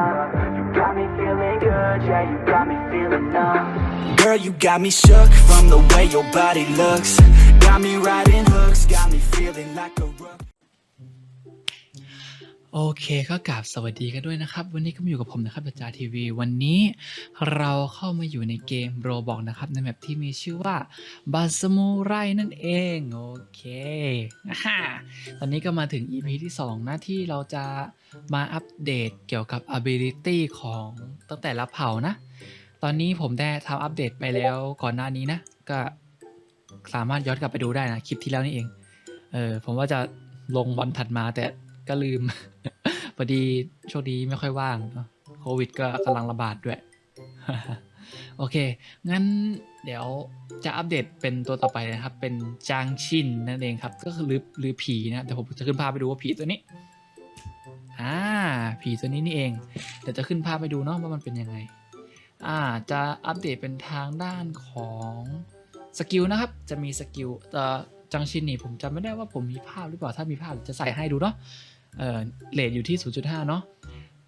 up. You got me feeling good, yeah, you got me feeling numb. Girl, you got me shook from the way your body looks. Got me riding hooks, got me feeling like a. โอเคก็กราบสวัสดีกันด้วยนะครับ วันนี้ก็มาอยู่กับผมนะครับจาทีวี วันนี้เราเข้ามาอยู่ในเกมโรบอกนะครับ ในแมปที่มีชื่อว่าบาสมูไรนั่นเอง โอเคอ่าฮะตอนนี้ก็มาถึง EP ที่2นะที่เราจะมาอัปเดตเกี่ยวกับ ability ของตั้งแต่ละเผ่านะ ตอนนี้ผมได้ทำอัปเดตไปแล้วก่อนหน้านี้นะ ก็สามารถย้อนกลับไปดูได้นะ คลิปที่แล้วนี่เองเออผมว่าจะลงวันถัดมาแต่ ก็ลืม พอดีช่วงนี้ไม่ค่อยว่างเนอะโควิดก็กำลังระบาดด้วย โอเค งั้นเดี๋ยวจะอัปเดตเป็นตัวต่อไปนะครับ เป็นจางชินนั่นเองครับ ก็คือหรือหรือผีนะแต่ผมจะขึ้นภาพไปดูว่าผีตัวนี้ อ่า ผีตัวนี้นี่เอง เดี๋ยวจะขึ้นภาพไปดูเนาะว่ามันเป็นยังไง อ่า จะอัปเดตเป็นทางด้านของสกิลนะครับ จะมีสกิลเอ่อจังชินนี่ผมจำไม่ได้ว่าผมมีภาพหรือเปล่า ถ้ามีภาพจะใส่ให้ดูเนาะ เอ่อเลทอยู่ที่ 0.5 เนาะ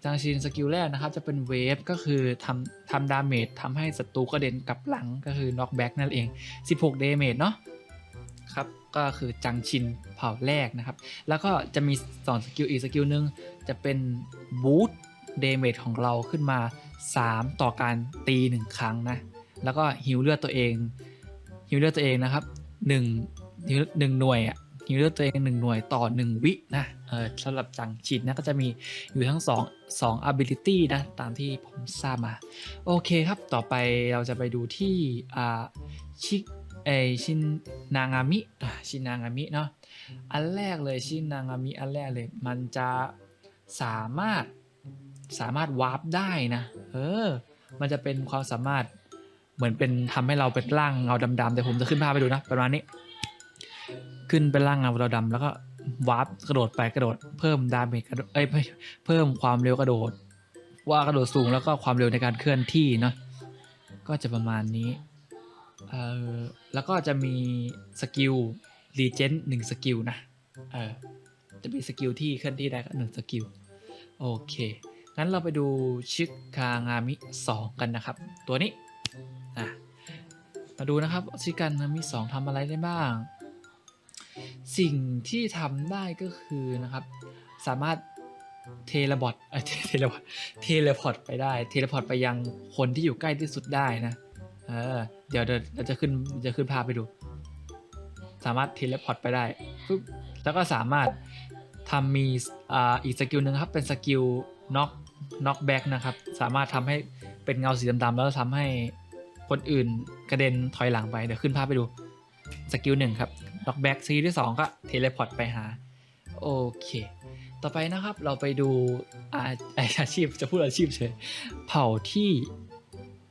จังชินสกิลแรกนะครับ จะเป็นเวฟก็คือทำทำดาเมจทำให้ศัตรูกระเด็นกลับหลังก็คือน็อกแบ็กนั่นเอง 16 เดเมจเนาะครับก็คือจังชินเผ่าแรกนะครับ แล้วก็จะมี2สกิลอีกสกิลหนึ่งจะเป็นบูตเดเมจของเราขึ้นมา 3 ต่อการตี 1 ครั้งนะ แล้วก็ฮิวเลือดตัวเองฮิวเลือดตัวเองนะครับ1หนึ่งหน่วยอะ ฮิวเลือดตัวเอง1หน่วยต่อ 1 วินะเออสำหรับจังชินนะก็จะมีอยู่ทั้ง 2 2 ability นะ ตามที่ผมทราบมา โอเคครับต่อไปเราจะไปดูที่อ่าชิเออชินนางามิชินนางามิเนาะอันแรกเลยชินนางามิอันแรกเลย มันจะสามารถสามารถวาร์ปได้นะเออมันจะเป็นความสามารถเหมือนเป็นทำให้เราเป็นร่างเงาดำๆแต่ผมจะขึ้นภาพไปดูนะประมาณนี้ ขึ้นเป็นร่างเงาดำแล้วก็วาร์ปกระโดดไปกระโดด เพิ่มดาเมจกระโดดเอ้ยเพิ่มความเร็วกระโดด ว่ากระโดดสูงแล้วก็ความเร็วในการเคลื่อนที่เนาะก็จะประมาณนี้เออแล้วก็จะมีสกิลรีเจนหนึ่งสกิลนะเออจะมีสกิลที่เคลื่อนที่ได้ก็หนึ่งสกิลโอเคงั้นเราไปดูชิคางามิ 2 กันนะครับ ตัวนี้อะมาดูนะครับชิคางามิ 2ทำอะไรได้บ้าง สิ่งที่ทำได้ก็คือนะครับ สามารถเทเลบอทเทเลบอทเทเลพอร์ตไปได้ เทเลพอร์ตไปยังคนที่อยู่ใกล้ที่สุดได้นะเออเดี๋ยวเดี๋ยวเราจะขึ้นจะขึ้นภาพไปดู สามารถเทเลพอร์ตไปได้ปุ๊บแล้วก็สามารถทำมีอ่าอีกสกิลหนึ่งครับ เป็นสกิลน็อกน็อกแบ็กนะครับ สามารถทำให้เป็นเงาสีดำๆแล้วทำให้คนอื่นกระเด็นถอยหลังไป เดี๋ยวขึ้นภาพไปดู สกิลหนึ่งครับ น็อกแบ็กสกิลที่สองก็เทเลพอร์ตไปหา โอเค ต่อไปนะครับเราไปดูอาอาชีพจะพูดอาชีพเฉยเผ่าที่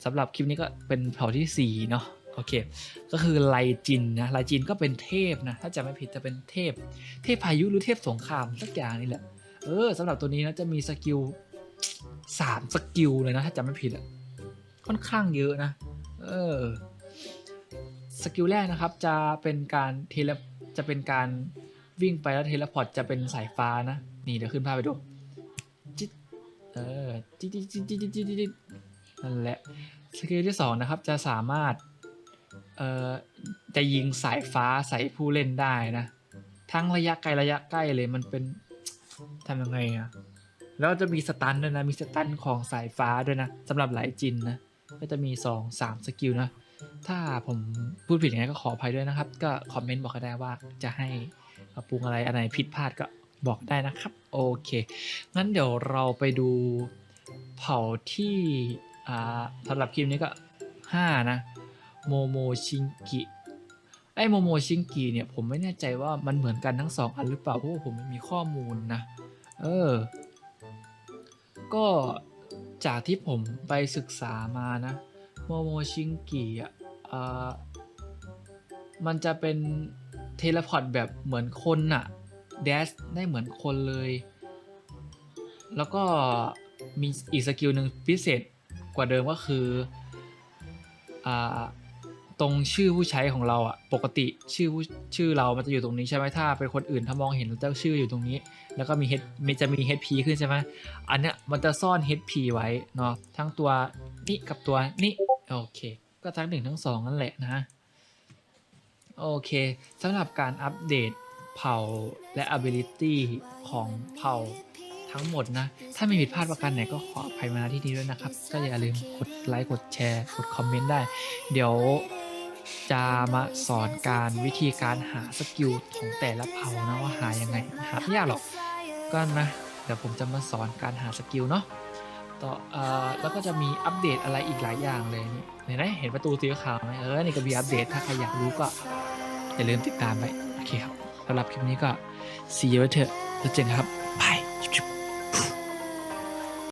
สำหรับคลิปนี้ก็เป็นเผ่าที่4เนาะโอเค ก็คือไลจินนะไลจินก็เป็นเทพนะ ถ้าจำไม่ผิดจะเป็นเทพ เทพพายุหรือเทพสงครามสักอย่างนี่แหละ เออสำหรับตัวนี้นะจะมีสกิลสามสกิลเลยนะ ถ้าจำไม่ผิดอะค่อนข้างเยอะนะ เออ สกิลแรกนะครับจะเป็นการเทเลจะเป็นการวิ่งไปแล้วเทเลพอร์ตจะเป็นสายฟ้านะ นี่เดี๋ยวขึ้นภาพไปดูจิเออจิ๊ดจิ๊ดจิ๊ดจิ๊ดจิ๊ดจิ๊ดนั่นแหละสกิลที่สองนะครับจะสามารถเอ่อจะยิงสายฟ้าใส่ผู้เล่นได้นะ ทั้งระยะไกลระยะใกล้เลยมันเป็นทำยังไงอะแล้วจะมีสตันด้วยนะ มีสตันของสายฟ้าด้วยนะสำหรับหลายจินนะ ก็จะมีสองสามสกิลนะ ถ้าผมพูดผิดยังไงก็ขออภัยด้วยนะครับ ก็คอมเมนต์บอกกันได้ว่าจะให้ปรุงอะไรอะไรผิดพลาดก็บอกได้นะครับ โอเค งั้นเดี๋ยวเราไปดูเผ่าที่อ่าสำหรับคลิปนี้ก็ 5 นะ โมโมชิงกิไอโมโมชิงกิเนี่ยผมไม่แน่ใจว่ามันเหมือนกันทั้งสองอันหรือเปล่าเพราะว่าผมไม่มีข้อมูลนะ เออ ก็จากที่ผมไปศึกษามานะ โมโมชิงกิอะ มันจะเป็นเทเลพอร์ตแบบเหมือนคนอะเดสได้เหมือนคนเลย แล้วก็มีอีกสกิลหนึ่งพิเศษกว่าเดิมก็คืออตรงชื่อผู้ใช้ของเราอะปกติชื่อผู้ชื่อเรามันจะอยู่ตรงนี้ใช่ไหมถ้าเป็นคนอื่นถ้ามองเห็นเราจะชื่ออยู่ตรงนี้ แล้วก็มี H มีจะมี HP ขึ้นใช่ไหมอันเนี้ยมันจะซ่อน HP ไว้เนาะทั้งตัวนี้กับตัวนี้โอเค ก็ทั้งหนึ่งทั้งสองนั่นแหละนะโอเคสำหรับการอัปเดตเผ่าและ ability ของเผ่าทั้งหมดนะ ถ้ามีผิดพลาดประการไหนก็ขออภัยมาณที่นี้ด้วยนะครับ ก็อย่าลืมกดไลค์ กดแชร์ กดคอมเมนต์ได้ เดี๋ยวจะมาสอนการวิธีการหาสกิลของแต่ละเผ่านะว่าหายังไง หาไม่ยากหรอก ก็นะ เดี๋ยวผมจะมาสอนการหาสกิลเนาะ ต่อเอ่อแล้วก็จะมีอัปเดตอะไรอีกหลายอย่างเลยนี่เห็นไหมเห็นประตูสีขาวไหมเออนี่ก็มีอัปเดตถ้าใครอยากรู้ก็อย่าลืมติดตามไปโอเคครับสำหรับคลิปนี้ก็ see you later แล้วเจอกันครับบาย